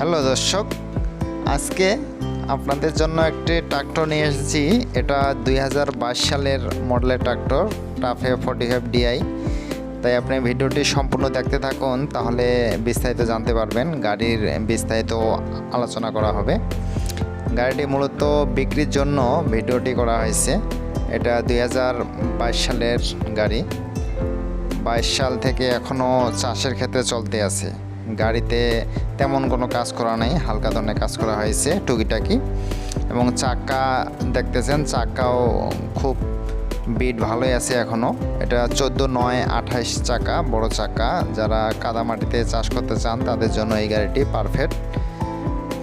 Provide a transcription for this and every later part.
Hello দর্শক, আজকে আপনাদের জন্য একটি ট্রাক্টর নিয়ে এসেছি। এটা দুই হাজার বাইশ সালের মডেলের tractor TAFE forty five DI তাই আপনি ভিডিওটি সম্পূর্ণ দেখতে থাকুন, তাহলে বিস্তারিত জানতে পারবেন। গাড়ির বিস্তারিত আলোচনা করা হবে। গাড়িটি মূলত বিক্রির জন্য ভিডিওটি করা হয়েছে। এটা দুই হাজার বাইশ সালের গাড়ি। বাইশ সাল থেকে এখনও চাষের ক্ষেত্রে চলতে আছে। গাড়িতে তেমন কোনো কাজ করা নেই, হালকা ধরনের কাজ করা হয়েছে, টুকিটাকি। এবং চাকা দেখতেছেন, চাকাও খুব বিট ভালোই আছে এখনও এটা চোদ্দ, নয় আঠাইশ চাকা, বড় চাকা। যারা কাদামাটিতে চাষ করতে চান, তাদের জন্য এই গাড়িটি পারফেক্ট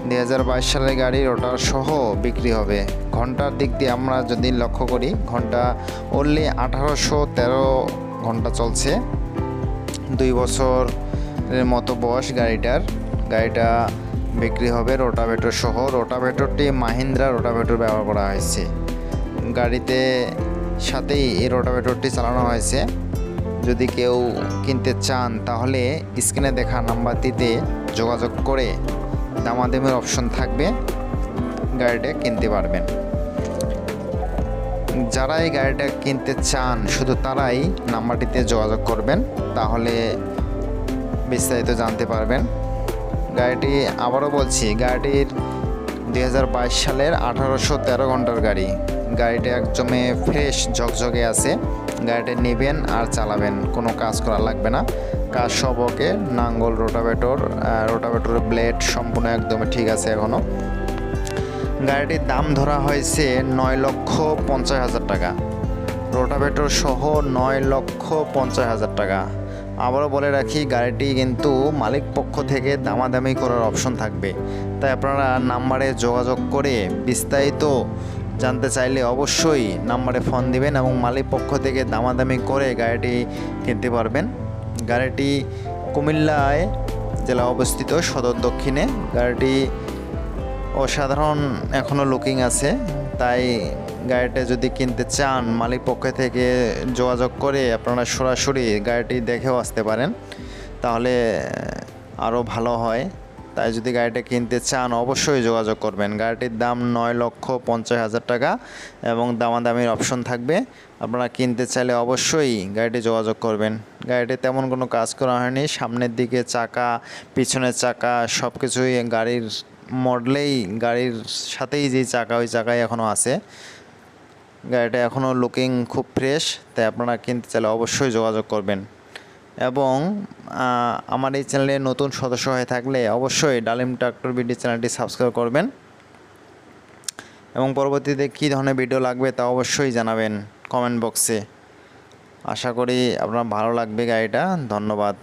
দুই হাজার বাইশ সালের গাড়ি রোটার সহ বিক্রি হবে। ঘণ্টার দিক দিয়ে আমরা যদি লক্ষ্য করি, ঘণ্টা অনলি আঠারোশো তেরো ঘণ্টা চলছে। দুই বছরের মতো বয়স গাড়িটার। গাড়িটা বিক্রি হবে রোটাভেটর সহ। রোটাভেটরটি মাহিন্দ্রা রোটাভেটর ব্যবহার করা হয়েছে। গাড়িতে সাথেই এই রোটাভেটরটি চালানো হয়েছে। যদি কেউ কিনতে চান তাহলে স্ক্রিনে দেখা নাম্বারটিতে যোগাযোগ করে দামাদামের অপশন থাকবে। গাড়িটা কিনতে পারবেন। যারা এই গাড়িটা কিনতে চান, শুধু তারাই নাম্বারটিতে যোগাযোগ করবেন। তাহলে বিস্তারিত জানতে পারবেন। গাড়িটি আবারও বলছি গাড়িটির দু হাজার বাইশ সালের আঠারোশো তেরো ঘণ্টার গাড়ি। গাড়িটা একদমে ফ্রেশ, ঝকঝকে আছে। গাড়িটা নেবেন আর চালাবেন, কোনো কাজ করা লাগবে না। কাজ সব ওকে, নাঙ্গল, রোটাভেটর রোটাভেটরের ব্লেড সম্পূর্ণ একদমই ঠিক আছে এখনও গাড়িটির দাম ধরা হয়েছে নয় লক্ষ পঞ্চাশ হাজার টাকা। রোটাভেটর সহ নয় লক্ষ পঞ্চাশ হাজার টাকা। আবারও বলে রাখি, গাড়িটি কিন্তু মালিক পক্ষ থেকে দামাদামি করার অপশন থাকবে। তাই আপনারা নাম্বারে যোগাযোগ করে বিস্তারিত জানতে চাইলে অবশ্যই নাম্বারে ফোন দিবেন এবং মালিক পক্ষ থেকে দামাদামি করে গাড়িটি কিনতে পারবেন। গাড়িটি কুমিল্লায় জেলা অবস্থিত, সদর দক্ষিণে। গাড়িটি অসাধারণ এখনও লুকিং আছে, তাই গাড়িটা যদি কিনতে চান, মালিক পক্ষ থেকে যোগাযোগ করে আপনারা সরাসরি গাড়িটি দেখেও আসতে পারেন। তাহলে আরও ভালো হয়। তাই যদি গাড়িটা কিনতে চান, অবশ্যই যোগাযোগ করবেন। গাড়িটির দাম নয় লক্ষ পঞ্চাশ হাজার টাকা এবং দামাদামির অপশন থাকবে। আপনারা কিনতে চাইলে অবশ্যই গাড়িটি যোগাযোগ করবেন। গাড়িটি তেমন কোনো কাজ করা হয়নি। সামনের দিকে চাকা, পিছনের চাকা সব কিছুই গাড়ির মডেলেই গাড়ির সাথেই যে চাকা, ওই চাকাই এখনও আছে। গাড়িটা এখনও লুকিং খুব ফ্রেশ তাই আপনারা কিনতে চাইলে অবশ্যই যোগাযোগ করবেন। এবং আমার এই চ্যানেলে নতুন সদস্য হয়ে থাকলে অবশ্যই ডালিম ট্রাক্টর বিডি চ্যানেলটি সাবস্ক্রাইব করবেন। এবং পরবর্তীতে কী ধরনের ভিডিও লাগবে তা অবশ্যই জানাবেন কমেন্ট বক্সে আশা করি আপনার ভালো লাগবে গাড়িটা, ধন্যবাদ।